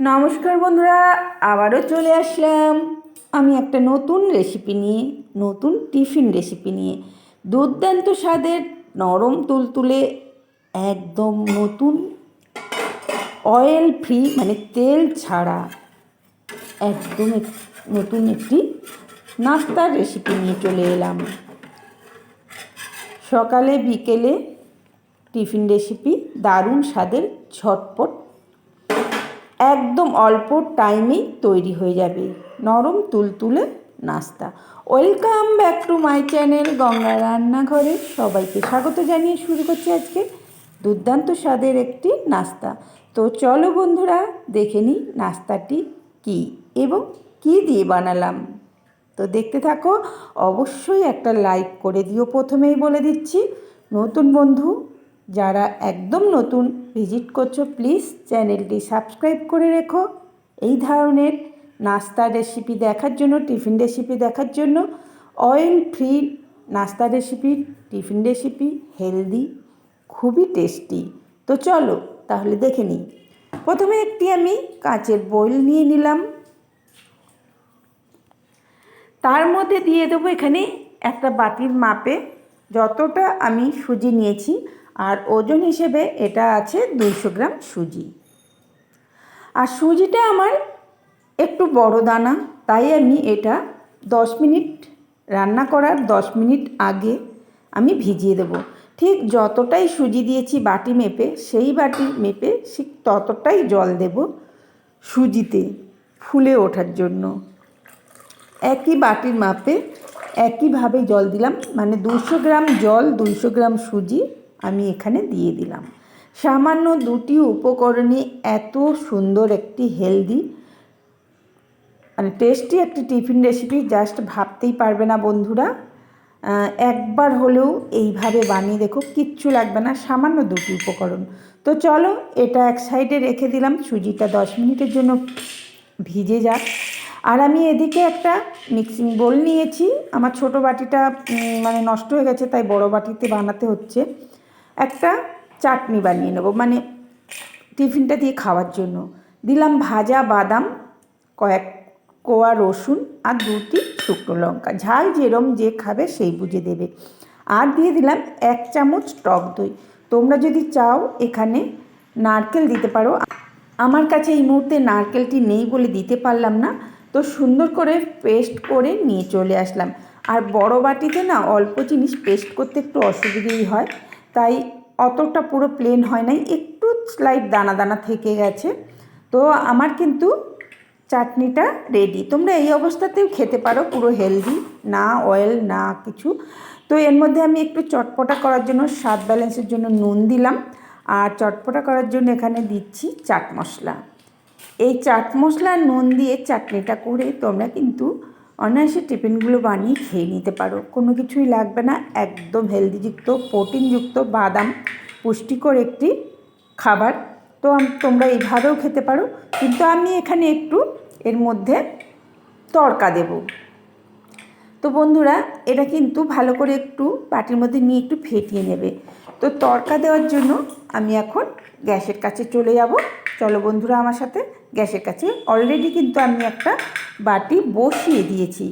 নমস্কার বন্ধুরা, আবারও চলে আসলাম। আমি একটা নতুন রেসিপি নিয়ে, নতুন টিফিন রেসিপি নিয়ে। দুর্দান্ত স্বাদের নরম তুলতুলে, একদম নতুন অয়েল ফ্রি মানে তেল ছাড়া একদম এক- নতুন একটি নাস্তার রেসিপি নিয়ে চলে এলাম। সকালে, বিকেলে টিফিন রেসিপি দারুণ স্বাদের ঝটপট একদম অল্প টাইমেই তৈরি হয়ে যাবে। নরম তুলতুলে নাস্তা। Welcome back to my channel Ganga রান্নাঘরে। সবাইকে স্বাগত জানিয়ে শুরু করছি আজকে দুর্দান্ত স্বাদের একটি নাস্তা। তো চলো বন্ধুরা, দেখে নিই নাস্তাটি কী এবং কী দিয়ে বানালাম। তো দেখতে থাকো, অবশ্যই একটা লাইক করে দিও প্রথমেই বলে দিচ্ছি। নতুন বন্ধু যারা একদম নতুন, ভিজিট করছ প্লিজ চ্যানেলটি সাবস্ক্রাইব করে রেখো। এই ধরনের নাস্তার রেসিপি দেখার জন্য টিফিন রেসিপি দেখার জন্য অয়েল ফ্রি নাস্তা রেসিপি টিফিন রেসিপি হেলদি খুবই টেস্টি তো চলো, তাহলে দেখে নিই। প্রথমে একটি আমি কাঁচের বইল নিয়ে নিলাম। তার মধ্যে দিয়ে দেবো এখানে একটা বাটির মাপে যতটা আমি সুজি নিয়েছি আর ওজন হিসেবে এটা আছে দুইশো গ্রাম সুজি। আর সুজিটা আমার একটু বড় দানা, তাই আমি এটা দশ মিনিট রান্না করার দশ মিনিট আগে আমি ভিজিয়ে দেবো। ঠিক যতটাই সুজি দিয়েছি বাটি মেপে, সেই বাটি মেপে ঠিক ততটাই জল দেব সুজিতে ফুলে ওঠার জন্য। একই বাটির মাপে একইভাবে জল দিলাম মানে দুশো গ্রাম জল, দুইশো গ্রাম সুজি আমি এখানে দিয়ে দিলাম। সামান্য দুটি উপকরণে এত সুন্দর, একটি হেলদি মানে টেস্টি একটি টিফিন রেসিপি জাস্ট ভাবতেই পারবে না বন্ধুরা। একবার হলেও এইভাবে বানিয়ে দেখো, কিচ্ছু লাগবে না, সামান্য দুটি উপকরণ। তো চলো, এটা এক সাইডে রেখে দিলাম, সুজিটা দশ মিনিটের জন্য ভিজে যাক। আর আমি এদিকে একটা মিক্সিং বোল নিয়েছি। আমার ছোট বাটিটা মানে নষ্ট হয়ে গেছে, তাই বড় বাটিতে বানাতে হচ্ছে। একটা চাটনি বানিয়ে নেব মানে টিফিনটা দিয়ে খাওয়ার জন্য। দিলাম ভাজা বাদাম, কয়েক কোয়া রসুন আর দুটি শুকনো লঙ্কা। ঝাল যেরম যে খাবে সেই বুঝে দেবে। আর দিয়ে দিলাম এক চামচ টক দই। তোমরা যদি চাও এখানে নারকেল দিতে পারো। আমার কাছে এই মুহূর্তে নারকেলটি নেই বলে দিতে পারলাম না, তো সুন্দর করে পেস্ট করে নিয়ে চলে আসলাম। আর বড় বাটিতে না অল্প জিনিস পেস্ট করতে একটু অসুবিধেই হয়। তাই অতটা পুরো প্লেন হয় নাই, একটু স্লাইড দানা দানা থেকে গেছে। তো আমার কিন্তু চাটনিটা রেডি তোমরা এই অবস্থাতেও খেতে পারো, পুরো হেলদি না অয়েল না কিছু। তো এর মধ্যে আমি একটু চটপটা করার জন্য, স্বাদ ব্যালেন্সের জন্য নুন দিলাম। আর চটপটা করার জন্য এখানে দিচ্ছি চাট মশলা। এই চাট মশলা নুন দিয়ে চাটনিটা করে তোমরা কিন্তু অনায়াসে টিফিনগুলো বানিয়ে খেয়ে নিতে পারো। কোনো কিছুই লাগবে না, একদম হেলদিযুক্ত, প্রোটিনযুক্ত বাদাম, পুষ্টিকর একটি খাবার। তো তোমরা এইভাবেও খেতে পারো। কিন্তু আমি এখানে একটু এর মধ্যে তড়কা দেব। তো বন্ধুরা, এটা কিন্তু ভালো করে একটু বাটির মধ্যে নিয়ে একটু ফেটিয়ে নেবে। তো তড়কা দেওয়ার জন্য আমি এখন গ্যাসের কাছে চলে যাব। চলো বন্ধুরা আমার সাথে গ্যাসের কাছে। অলরেডি কিন্তু আমি একটা বাটি বসিয়ে দিয়েছি।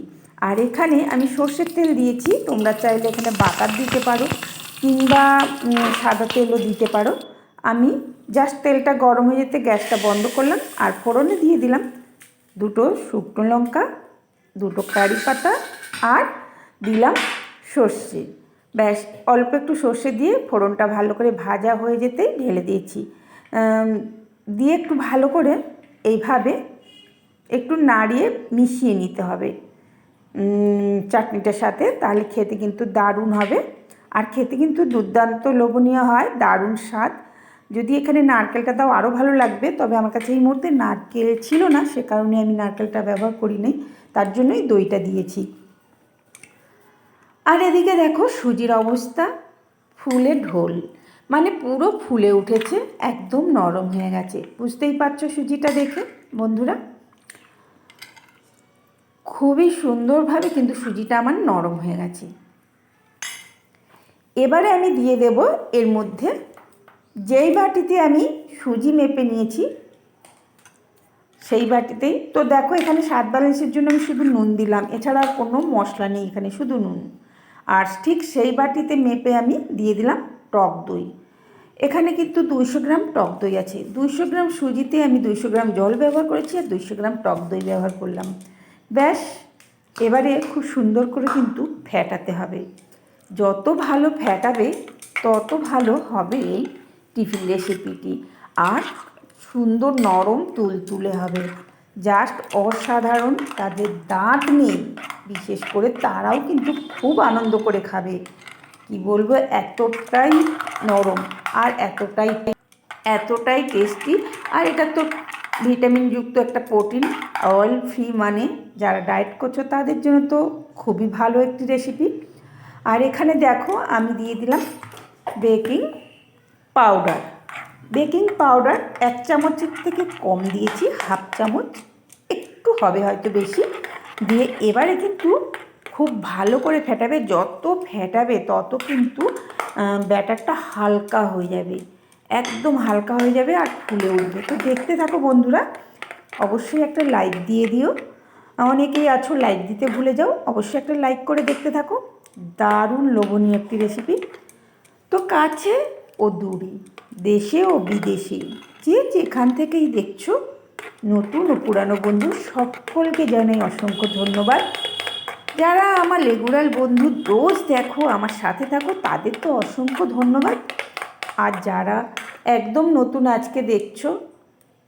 আর এখানে আমি সর্ষের তেল দিয়েছি। তোমরা চাইলে এখানে বাটার দিতে পারো কিংবা সাদা তেলও দিতে পারো। আমি জাস্ট তেলটা গরম হয়ে যেতে গ্যাসটা বন্ধ করলাম আর ফোড়নে দিয়ে দিলাম দুটো শুকনো লঙ্কা, দুটো কারি পাতা আর দিলাম সর্ষে। ব্যাস, অল্প একটু সর্ষে দিয়ে ফোড়নটা ভালো করে ভাজা হয়ে যেতে ঢেলে দিয়েছি। দিয়ে একটু ভালো করে এইভাবে একটু নাড়িয়ে মিশিয়ে নিতে হবে। চাটনিটার সাথে, তাহলে খেতে কিন্তু দারুণ হবে। আর খেতে কিন্তু দুর্দান্ত লোভনীয় হয়, দারুণ স্বাদ। যদি এখানে নারকেলটা দাও আরও ভালো লাগবে, তবে আমার কাছে এই মুহূর্তে নারকেল ছিল না, সে কারণে আমি নারকেলটা ব্যবহার করি নাই। তার জন্যই দইটা দিয়েছি। আর এদিকে দেখো সুজির অবস্থা, ফুলে ঢোল। মানে পুরো ফুলে উঠেছে, একদম নরম হয়ে গেছে। বুঝতেই পারছ সুজিটা দেখে, বন্ধুরা? খুবই সুন্দরভাবে কিন্তু সুজিটা আমার নরম হয়ে গেছে। এবারে আমি দিয়ে দেব এর মধ্যে, যেই বাটিতে আমি সুজি মেপে নিয়েছি, সেই বাটিতেই। তো দেখো, এখানে স্বাদ ব্যালেন্সের জন্য আমি শুধু নুন দিলাম, এছাড়া আর কোনো মশলা নেই এখানে, শুধু নুন। আর ঠিক সেই বাটিতে মেপে আমি দিয়ে দিলাম টক দই। এখানে কিন্তু দুইশো গ্রাম টক দই আছে। দুইশো গ্রাম সুজিতে আমি দুইশো গ্রাম জল ব্যবহার করেছি আর দুইশো গ্রাম টক দই ব্যবহার করলাম। ব্যাস, এবারে খুব সুন্দর করে কিন্তু ফ্যাটাতে হবে। যত ভালো ফ্যাটাবে তত ভালো হবে এই টিফিন রেসিপিটি। আর সুন্দর নরম তুলতুলে হবে। জাস্ট অসাধারণ তাদের দাঁত নেই। বিশেষ করে তারাও কিন্তু খুব আনন্দ করে খাবে। কি বলব, এতটাই নরম আর এতটাই এতটাই টেস্টি আর এটা তো ভিটামিনযুক্ত একটা প্রোটিন অয়েল ফ্রি মানে। যারা ডায়েট করছ তাদের জন্য তো খুবই ভালো একটি রেসিপি আর এখানে দেখো, আমি দিয়ে দিলাম বেকিং পাউডার বেকিং পাউডার এক চামচের থেকে কম দিয়েছি, হাফ চামচ, একটু হবে হয়তো বেশি। দিয়ে এবারে কিন্তু খুব ভালো করে ফেটাবে, যত ফেটাবে তত কিন্তু ব্যাটারটা হালকা হয়ে যাবে, একদম হালকা হয়ে যাবে আর ফুলে উঠবে। তো দেখতে থাকো বন্ধুরা, অবশ্যই একটা লাইক দিয়ে দিও। অনেকেই আছো লাইক দিতে ভুলে যাও, অবশ্যই একটা লাইক করে দেখতে থাকো। দারুণ লোভনীয় একটি রেসিপি তো কাছে ও দূরে, দেশে ও বিদেশে, যে যেখান থেকেই দেখছ, নতুন ও পুরানো বন্ধু, সকলকে জানাই অসংখ্য ধন্যবাদ। যারা আমার রেগুলার বন্ধু রোজ দেখো, আমার সাথে থাকো, তাদের তো অসংখ্য ধন্যবাদ। আর যারা একদম নতুন আজকে দেখছ,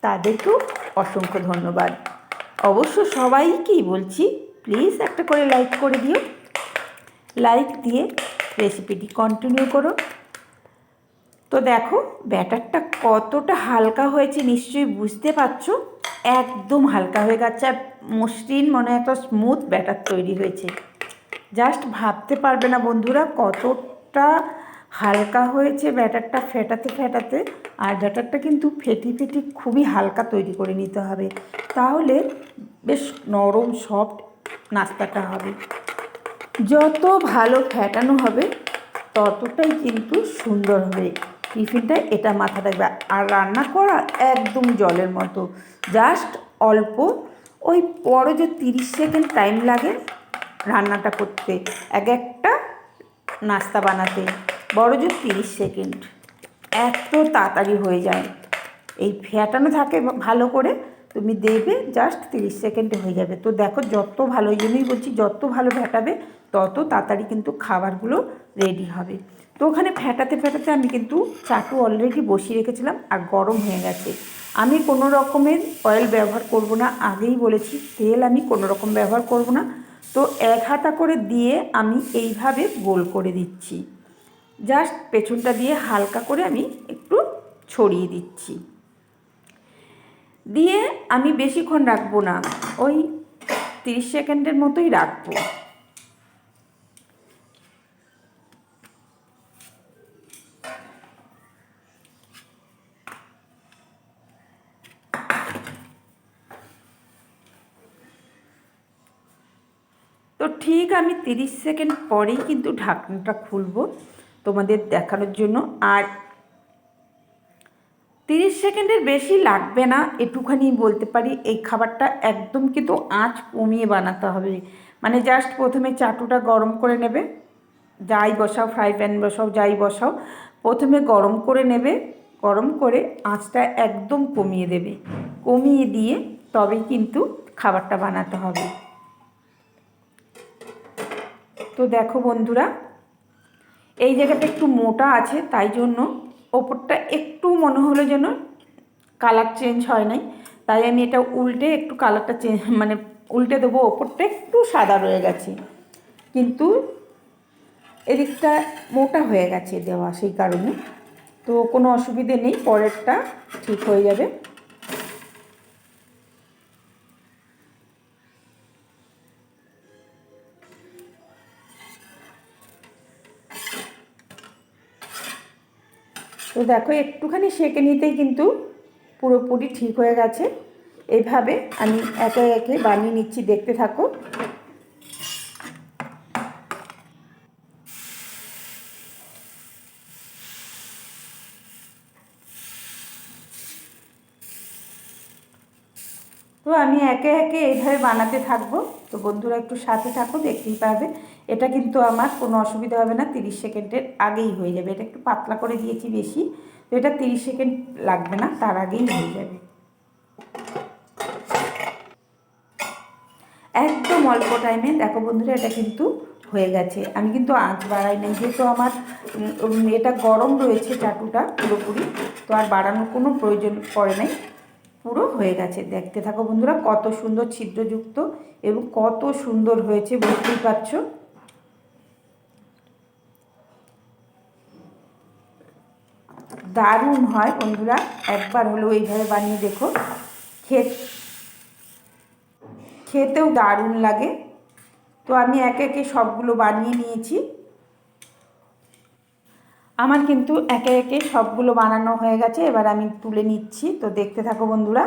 তাদেরকেও অসংখ্য ধন্যবাদ। অবশ্য সবাইকেই বলছি প্লিজ একটা করে লাইক করে দিও। লাইক দিয়ে রেসিপিটি কন্টিনিউ করো। তো দেখো, ব্যাটারটা কতটা হালকা হয়েছে, নিশ্চয়ই বুঝতে পারছ। একদম হালকা হয়ে গেছে। আর মসৃণ মনে একটা স্মুথ ব্যাটার তৈরি হয়েছে। জাস্ট ভাবতে পারবে না বন্ধুরা কতটা হালকা হয়েছে ব্যাটারটা ফেটাতে ফেটাতে। আর ব্যাটারটা কিন্তু ফেটি ফেটি খুবই হালকা তৈরি করে নিতে হবে। তাহলে বেশ নরম সফট নাস্তাটা হবে। যত ভালো ফ্যাটানো হবে, ততটাই কিন্তু সুন্দর হবে। টিফিনটা, এটা মাথা রাখবে। আর রান্না করা একদম জলের মতো। জাস্ট অল্প। ওই বড় যে তিরিশ সেকেন্ড টাইম লাগে রান্নাটা করতে। এক একটা নাস্তা বানাতে। বড় যে তিরিশ সেকেন্ড। এত তাড়াতাড়ি হয়ে যায়। এই ফ্যাটানো থাকে ভালো করে, তুমি দেবে জাস্ট তিরিশ সেকেন্ডে হয়ে যাবে। তো দেখো, যত ভালো ওই জন্যই বলছি, যত ভালো ফ্যাটাবে তত তাড়াতাড়ি কিন্তু খাবারগুলো রেডি হবে। তো ওখানে ফ্যাটাতে ফ্যাটাতে আমি কিন্তু চাটু অলরেডি বসিয়ে রেখেছিলাম আর গরম হয়ে গেছে। আমি কোনো রকমের অয়েল ব্যবহার করব না, আগেই বলেছি, তেল আমি কোনো রকম ব্যবহার করব না। তো এক হাতা করে দিয়ে আমি এইভাবে গোল করে দিচ্ছি। জাস্ট পেছনটা দিয়ে হালকা করে আমি একটু ছড়িয়ে দিচ্ছি। দিয়ে আমি বেশিক্ষণ রাখব না, ওই তিরিশ সেকেন্ডের মতোই রাখব তো ঠিক আমি তিরিশ সেকেন্ড পরেই কিন্তু ঢাকনাটা খুলবো তোমাদের দেখানোর জন্য। আর তিরিশ সেকেন্ডের বেশি লাগবে না, একটুখানি বলতে পারি, এই খাবারটা একদম কিন্তু আঁচ কমিয়ে বানাতে হবে। মানে জাস্ট প্রথমে চাটুটা গরম করে নেবে, যাই বসাও ফ্রাই প্যান বসাও, যাই বসাও, প্রথমে গরম করে নেবে, গরম করে আঁচটা একদম কমিয়ে দেবে। কমিয়ে দিয়ে তবেই কিন্তু খাবারটা বানাতে হবে। তো দেখো বন্ধুরা, এই জায়গাটা একটু মোটা আছে, তাই জন্য ওপরটা একটু মনে হলো যেন কালার চেঞ্জ হয় নাই। তাই আমি এটা উল্টে একটু কালারটা চেঞ্জ মানে উল্টে দেবো, ওপরটা একটু সাদা রয়ে গেছে। কিন্তু এদিকটা মোটা হয়ে গেছে দেওয়া, সেই কারণে। তো কোনো অসুবিধে নেই, পরেরটা ঠিক হয়ে যাবে। তো দেখো, একটুখানি সেঁকে নিতেই কিন্তু পুরোপুরি ঠিক হয়ে গেছে। এইভাবে আমি একে একে বানিয়ে নিচ্ছি, দেখতে থাকো। তো আমি একে একে এইভাবে বানাতে থাকব। তো বন্ধুরা একটু সাথে থাকো, দেখতেই পাবে। এটা কিন্তু আমার কোনো অসুবিধা হবে না, তিরিশ সেকেন্ডের আগেই হয়ে যাবে। এটা একটু পাতলা করে দিয়েছি বেশি, তো এটা তিরিশ সেকেন্ড লাগবে না, তার আগেই হয়ে যাবে। একদম অল্প টাইমে দেখো বন্ধুরা, এটা কিন্তু হয়ে গেছে। আমি কিন্তু আঁচ বাড়াই নাই, যেহেতু আমার এটা গরম রয়েছে চাটুটা পুরোপুরি, তো আর বাড়ানোর কোনো প্রয়োজন পড়ে নাই। পুরো হয়ে গেছে। দেখতে থাকো বন্ধুরা, কত সুন্দর ছিদ্রযুক্ত এবং কত সুন্দর হয়েছে, বুঝতেই পারছ? দারুণ হয় বন্ধুরা। একবার হলেও এইভাবে বানিয়ে দেখো। খেত খেতেও দারুণ লাগে। তো আমি একে একে সবগুলো বানিয়ে নিয়েছি। আমার কিন্তু একে একে সবগুলো বানানো হয়ে গেছে। এবার আমি তুলে নিচ্ছি। তো দেখতে থাকো বন্ধুরা।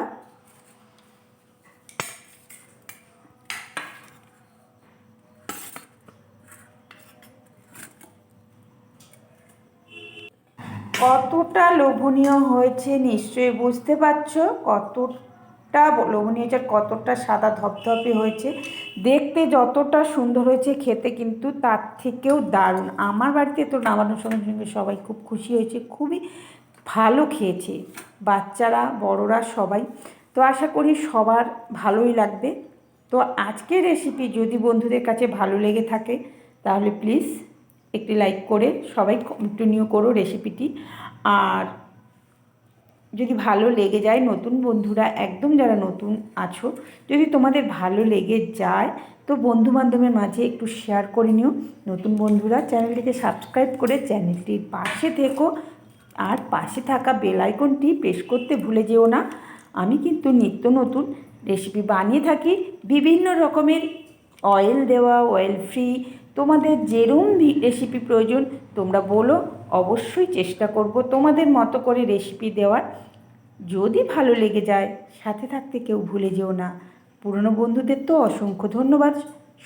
কতটা লোভনীয় হয়েছে নিশ্চয়ই বুঝতে পারছ? কতটা লোভনীয় হয়েছে কতটা সাদা ধপধপে হয়েছে? দেখতে যতটা সুন্দর হয়েছে খেতে কিন্তু তার থেকেও দারুণ। আমার বাড়িতে তো নামানোর সঙ্গে সঙ্গে সবাই খুব খুশি হয়েছে, খুবই ভালো খেয়েছে। বাচ্চারা, বড়রা সবাই। তো আশা করি সবার ভালোই লাগবে। তো আজকের রেসিপি যদি বন্ধুদের কাছে ভালো লেগে থাকে, তাহলে প্লিজ একটি লাইক করে সবাই কন্টিনিউ করো রেসিপিটি আর যদি ভালো লেগে যায় নতুন বন্ধুরা, একদম যারা নতুন আছো, যদি তোমাদের ভালো লেগে যায়, তো বন্ধু বান্ধবের মাঝে একটু শেয়ার করে নিও। নতুন বন্ধুরা, চ্যানেলটিকে সাবস্ক্রাইব করে চ্যানেলটির পাশে থেকো। আর পাশে থাকা বেল আইকনটি প্রেস করতে ভুলে যেও না। আমি কিন্তু নিত্য নতুন রেসিপি বানিয়ে থাকি। বিভিন্ন রকমের অয়েল দেওয়া অয়েল ফ্রি তোমাদের যেরম রেসিপি প্রয়োজন, তোমরা বলো, অবশ্যই চেষ্টা করব তোমাদের মতো করে রেসিপি দেওয়ার। যদি ভালো লেগে যায়, সাথে থাকতে কেউ ভুলে যেও না। পুরনো বন্ধুদের তো অসংখ্য ধন্যবাদ।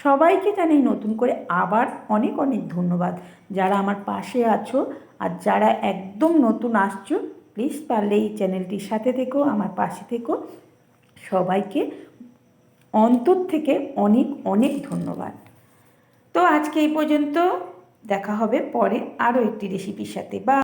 সবাইকে জানাই নতুন করে আবার অনেক অনেক ধন্যবাদ। যারা আমার পাশে আছো আর যারা একদম নতুন আসছো প্লিজ পারলে এই চ্যানেলটির সাথে থেকো, আমার পাশে থেকো। সবাইকে অন্তর থেকে অনেক অনেক ধন্যবাদ। তো আজকে এই পর্যন্ত দেখা হবে পরে আরও একটি রেসিপির সাথে। বা